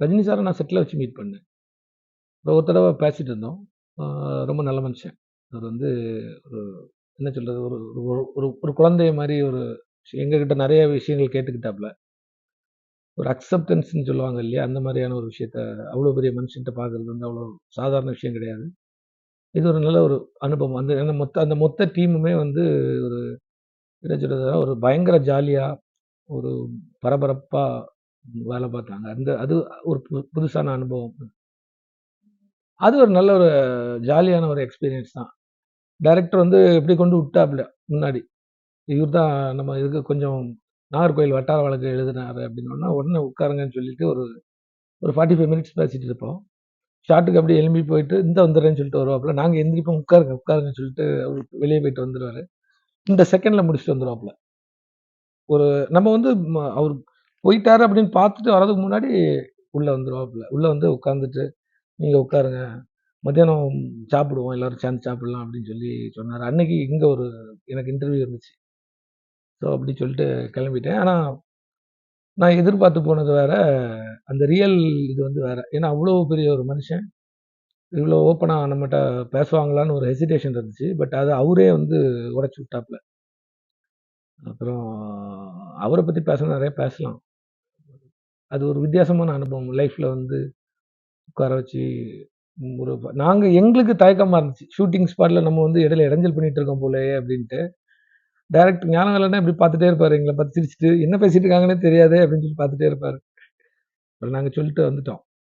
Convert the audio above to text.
ரஜினி சாரை நான் செட்டில் வச்சு மீட் பண்ணேன். ஒரு தடவை பேசிகிட்டு இருந்தோம். ரொம்ப நல்ல மனுஷன். அவர் வந்து ஒரு என்ன சொல்கிறது ஒரு ஒரு ஒரு ஒரு குழந்தை மாதிரி ஒரு எங்ககிட்ட நிறைய விஷயங்கள் கேட்டுக்கிட்டாப்புல ஒரு அக்செப்டன்ஸ்ன்னு சொல்லுவாங்க இல்லையா? அந்த மாதிரியான ஒரு விஷயத்த அவ்வளோ பெரிய மனுஷன்கிட்ட பார்க்குறது வந்து அவ்வளோ சாதாரண விஷயம் கிடையாது. இது ஒரு நல்ல ஒரு அனுபவம். அந்த அந்த மொத்த அந்த மொத்த டீமுமே வந்து ஒரு என்ன சொல்கிறது ஒரு பயங்கர ஜாலியாக ஒரு பரபரப்பாக வேலை பார்த்தாங்க. அந்த அது ஒரு புதுசான அனுபவம். அது ஒரு நல்ல ஒரு ஜாலியான ஒரு எக்ஸ்பீரியன்ஸ் தான். டைரக்டர் வந்து எப்படி கொண்டு விட்டாப்ல முன்னாடி. இவர் தான் நம்ம இதுக்கு கொஞ்சம் நாகர்கோயில் வட்டார வழக்கு எழுதினாரு அப்படின்னா உடனே உட்காருங்கன்னு சொல்லிட்டு ஒரு ஒரு 45 மினிட்ஸ் பேசிட்டு இருப்போம். ஷார்ட்டுக்கு அப்படியே எழும்பி போயிட்டு, இந்த வந்துடுறேன்னு சொல்லிட்டு வருவாப்புல. நாங்கள் எந்திரிப்போம், உட்காருங்க, உட்காருங்கன்னு சொல்லிட்டு அவரு வெளியே போயிட்டு வந்துருவாரு. இந்த செகண்டில் முடிச்சுட்டு வந்துருவாப்புல. ஒரு நம்ம வந்து அவர் போயிட்டாரு அப்படின்னு பார்த்துட்டு வர்றதுக்கு முன்னாடி உள்ளே வந்துருவாப்புல. உள்ளே வந்து உட்காந்துட்டு நீங்கள் உட்காருங்க. மத்தியானம் சாப்பிடுவோம். எல்லோரும் சேர்ந்து சாப்பிடலாம்" அப்படின்னு சொல்லி சொன்னார் அன்னைக்கு இங்கே ஒரு எனக்கு இன்டர்வியூ இருந்துச்சு. ஸோ அப்படி சொல்லிட்டு கிளம்பிட்டேன். ஆனால் நான் எதிர்பார்த்து போனது வேற. அந்த ரியல் இது வந்து வேற. ஏன்னா அவ்வளோ பெரிய ஒரு மனுஷன். இவ்வளோ ஓப்பனாக நம்மகிட்ட பேசுவாங்களான்னு ஒரு ஹெசிடேஷன் இருந்துச்சு. பட் அது அவரே வந்து உடச்சி விட்டாப்புல அப்புறம் அவரை பற்றி பேச நிறைய பேசலாம். அது ஒரு வித்தியாசமான அனுபவம். லைஃப்பில் வந்து உட்கார வச்சு ஒரு நாங்கள் எங்களுக்கு தயக்கமாக இருந்துச்சு. ஷூட்டிங் ஸ்பாட்டில் நம்ம வந்து இடையில இடைஞ்சல் பண்ணிட்டு இருக்கோம் போலயே அப்படின்ட்டு. டைரக்ட் ஞானவேலண்ணா இப்படி பார்த்துட்டே இருப்பார் எங்களை பார்த்து சிரிச்சுட்டு, என்ன பேசிட்டு இருக்காங்கன்னே தெரியாதே அப்படின்னு சொல்லி பார்த்துட்டே இருப்பார் அப்புறம் நாங்கள் சொல்லிட்டு வந்துட்டோம்.